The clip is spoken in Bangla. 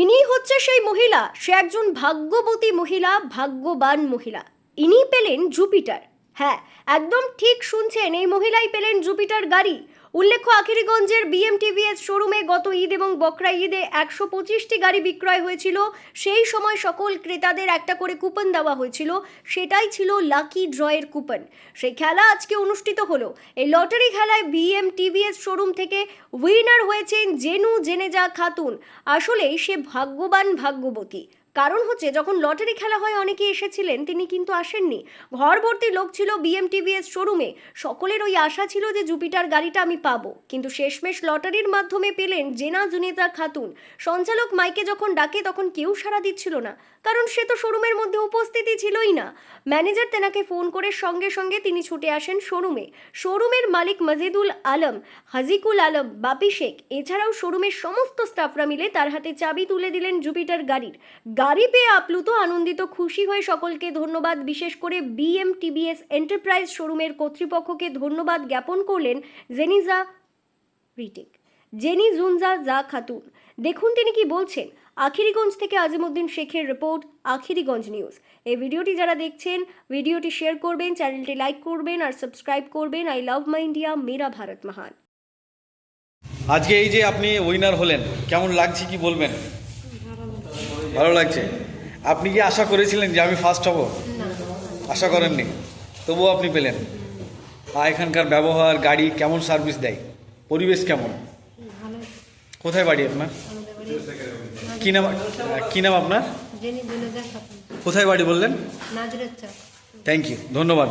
ইনি হচ্ছে সেই মহিলা, সে একজন ভাগ্যবতী মহিলা, ভাগ্যবান মহিলা। ইনি পেলেন জুপিটার। হ্যাঁ একদম ঠিক শুনছেন, এই মহিলাই পেলেন জুপিটার গাড়ি। উল্লেখ্য, আখিরিগঞ্জের বিএমটিভিএস শোরুমে গত ঈদ এবং বকরা ঈদে একশো পঁচিশটি গাড়ি বিক্রয় হয়েছিল। সেই সময় সকল ক্রেতাদের একটা করে কুপন দেওয়া হয়েছিল। সেটাই ছিল লাকি ড্রয়ের কুপন। সেই খেলা আজকে অনুষ্ঠিত হলো। এই লটারি খেলায় বিএমটিভিএস শোরুম থেকে উইনার হয়েছেন জেনু জেনেজা খাতুন। আসলেই সে ভাগ্যবান ভাগ্যবতী। কারণ হচ্ছে, যখন লটারি খেলা হয় অনেকে এসেছিলেন, তিনি কিন্তু আসেননি। ঘর ভর্তি লোক ছিল বিএমটিভিএস শোরুমে। সকলের ওই আশা ছিল যে জুপিটার গাড়িটা আমি পাবো। কিন্তু শেষমেশ লটারির মাধ্যমে পেলেন জেনা জুনেতা খাতুন। সঞ্চালক মাইকে যখন ডাকে, তখন কেউ সাড়া দিচ্ছিল না। কারণ সে তো শোরুমের মধ্যে উপস্থিতি ছিলই না। ম্যানেজার তেনাকে ফোন করে সঙ্গে সঙ্গে তিনি ছুটে আসেন শোরুমে। শোরুমের মালিক মজিদুল আলম, হাজিকুল আলম, বাপি শেখ। এছাড়াও শোরুমের সমস্ত স্টাফরা মিলে তার হাতে চাবি তুলে দিলেন জুপিটার গাড়ির। গাড়ি পেয়ে আপ্লুত, আনন্দিত, খুশি হয়ে সকলকে ধন্যবাদ। বিশেষ করে বিএমটিবিএস এন্টারপ্রাইজ শোরুমের কর্তৃপক্ষকে ধন্যবাদ জ্ঞাপন করলেন জেনিজা রিটেক। জেনি জুনজা জা খাতুন। দেখুন তিনি কি বলছেন। আখিরিগঞ্জ থেকে আজিমুদ্দিন শেখের রিপোর্ট, আখিরিগঞ্জ নিউজ। এই ভিডিওটি যারা দেখছেন, ভিডিওটি শেয়ার করবেন, চ্যানেলটি লাইক করবেন আর সাবস্ক্রাইব করবেন। আই লাভ মাই ইন্ডিয়া, মেরা ভারত মহান। আজকে এই যে আপনি উইনার হলেন, কেমন লাগছে কি বলবেন? ভালো লাগছে? আপনি কি আশা করেছিলেন যে আমি ফার্স্ট হব? আশা করেননি। তবুও আপনি পেলেন। আর এখানকার ব্যবহার গাড়ি কেমন সার্ভিস দেয়? পরিবেশ কেমন? কোথায় বাড়ি আপনার? কী নাম কী নাম আপনার? কোথায় বাড়ি বললেন? থ্যাংক ইউ ধন্যবাদ।